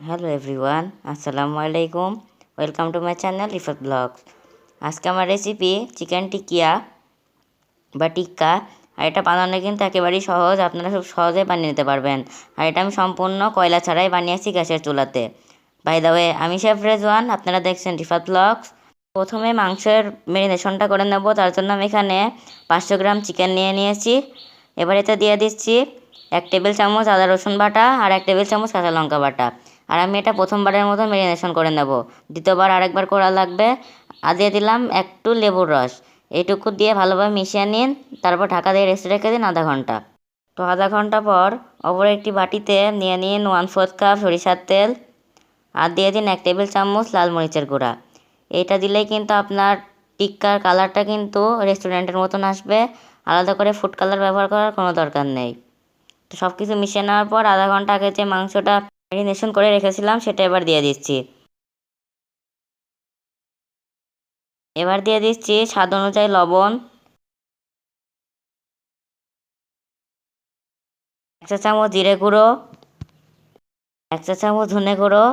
Hello everyone আসসালামু আলাইকুম welcome to my channel Rifat blogs আজকে আমার রেসিপি চিকেন টিকিয়া বা টিক্কা আর এটা বানানো কিন্তু একেবারেই সহজ। আপনারা খুব সহজে বানিয়ে নিতে পারবেন। আর এটা আমি সম্পূর্ণ কয়লা ছাড়াই বানিয়েছি গ্যাসের চুলাতে। বাই দ্য ওয়ে আমি শেফ রেজওয়ান। আপনারা দেখছেন রিফাত ব্লগস প্রথমে মাংসের মেরিনেশনটা করে নেব। তার জন্য আমি এখানে পাঁচশো গ্রাম চিকেন নিয়ে নিয়েছি। এবার এতে দিয়ে দিচ্ছি এক টেবিল চামচ আদা রসুন বাটা আর এক টেবিল চামচ কাঁচা লঙ্কা বাটা। আর আমি এটা প্রথমবারের মতো মেরিনেশন করে নেব। দ্বিতীয়বার আরেকবার করা লাগবে। আর দিয়ে দিলাম একটু লেবুর রস। এইটুকু দিয়ে ভালোভাবে মিশিয়ে নিন। তারপর ঢাকা দিয়ে রেস্টে রেখে দিন আধা ঘণ্টা। তো আধা ঘণ্টা পর অপর একটি বাটিতে নিয়ে নিন ওয়ান ফোর্থ কাপ সরিষার তেল। আর দিয়ে দিন এক টেবিল চামচ লাল মরিচের গুঁড়া। এইটা দিলেই কিন্তু আপনার টিক্কার কালারটা কিন্তু রেস্টুরেন্টের মতন আসবে। আলাদা করে ফুড কালার ব্যবহার করার কোনো দরকার নেই। তো সব কিছু মিশিয়ে নেওয়ার পর আধা ঘণ্টা আগে যে মাংসটা ম্যারিনেশন করে রেখেছিলাম, সেটা এবার দিয়ে দিচ্ছি। এবার দিয়ে দিচ্ছি স্বাদ অনুযায়ী লবণ। এক চা চামচ জিরে গুঁড়ো। এক চা চামচ ধনে গুঁড়ো।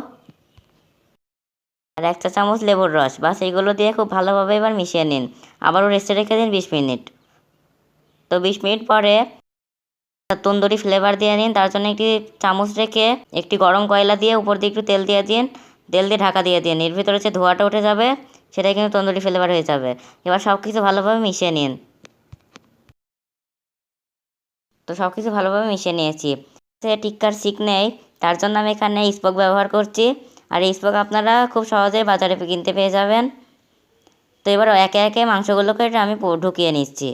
আর এক চা চামচ লেবুর রস। বাস এইগুলো দিয়ে খুব ভালোভাবে এবার মিশিয়ে নিন। আবারও রেস্টে রেখে দিন বিশ মিনিট। তো বিশ মিনিট পরে তন্দুরি ফ্লেভার দিয়ে নিন তার জন্য একটি চামচ রেখে একটি গরম কয়লা দিয়ে উপর দিয়ে একটু তেল দিয়ে দিন, তেল দিয়ে ঢাকা দিয়ে দিন। এর ভিতরে যে ধোঁয়াটা উঠে যাবে, সেটাই কিন্তু তন্দুরি ফ্লেভার হয়ে যাবে। এবার সব কিছু ভালোভাবে মিশিয়ে নিন। তো সব কিছু ভালোভাবে মিশিয়ে নিয়েছি। সে টিক্কার শিক নেই, তার জন্য আমি এখানে স্পোক ব্যবহার করছি। আর এই স্পোক আপনারা খুব সহজেই বাজারে কিনতে পেয়ে যাবেন। তো এবার একে একে মাংসগুলোকে আমি ঢুকিয়ে নিচ্ছি।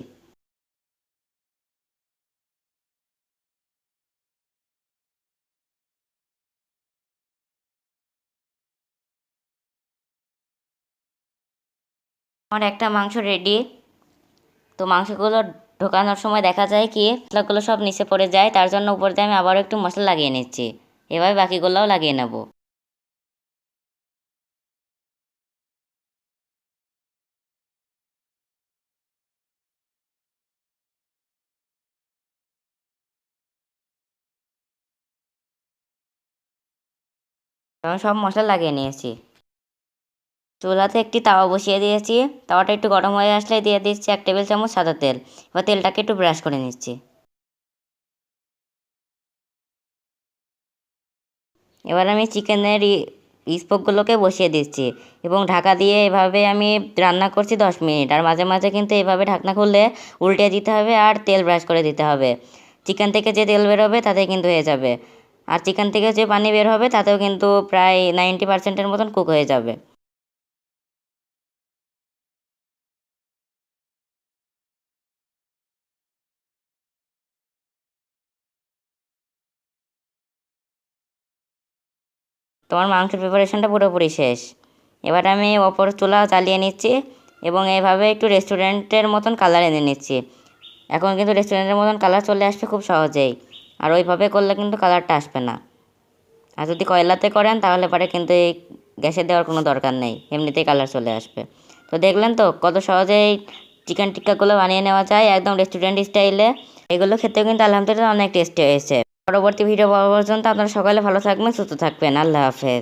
আমার একটা মাংস রেডি তো মাংসগুলো ঢোকানোর সময় দেখা যায় কি, মশলাগুলো সব নিচে পড়ে যায়, তার জন্য উপর দিয়ে আমি আবারও একটু মশলা লাগিয়ে নিচ্ছি। এভাবে বাকিগুলোও লাগিয়ে নেব। সব মশলা লাগিয়ে নিয়েছি। চুলাতে একটি তাওয়া বসিয়ে দিয়েছি। তাওয়াটা একটু গরম হয়ে আসলে দিয়ে দিচ্ছি এক টেবিল চামচ সাদা তেল। এবার তেলটাকে একটু ব্রাশ করে নিচ্ছি। এবার আমি চিকেনের স্পোকগুলোকে বসিয়ে দিচ্ছি এবং ঢাকা দিয়ে এভাবে আমি রান্না করছি দশ মিনিট। আর মাঝে মাঝে কিন্তু এভাবে ঢাকনা খুললে উল্টে দিতে হবে আর তেল ব্রাশ করে দিতে হবে। চিকেন থেকে যে তেল বেরোবে তাতে কিন্তু হয়ে যাবে। আর চিকেন থেকে যে পানি বের হবে তাতেও কিন্তু প্রায় নাইনটি পার্সেন্টের মতন কুক হয়ে যাবে। তোমার মাংসের প্রিপারেশনটা পুরোপুরি শেষ। এবার আমি অপর চুলা চালিয়ে নিচ্ছি এবং এভাবে একটু রেস্টুরেন্টের মতন কালার এনে নিচ্ছি। এখন কিন্তু রেস্টুরেন্টের মতন কালার চলে আসবে খুব সহজেই। আর ওইভাবে করলে কিন্তু কালারটা আসবে না। আর যদি কয়লাতে করেন তাহলে পরে কিন্তু এই গ্যাসে দেওয়ার কোনো দরকার নেই। এমনিতেই কালার চলে আসবে। তো দেখলেন তো কত সহজেই চিকেন টিক্কাগুলো বানিয়ে নেওয়া যায় একদম রেস্টুরেন্ট স্টাইলে এগুলো খেতেও কিন্তু আলহামদুলিল্লাহ অনেক টেস্টি হয়েছে। পরবর্তী ভিডিও পাওয়া পর্যন্ত আপনারা সকালে ভালো থাকবেন সুস্থ থাকবেন। আল্লাহ হাফেজ।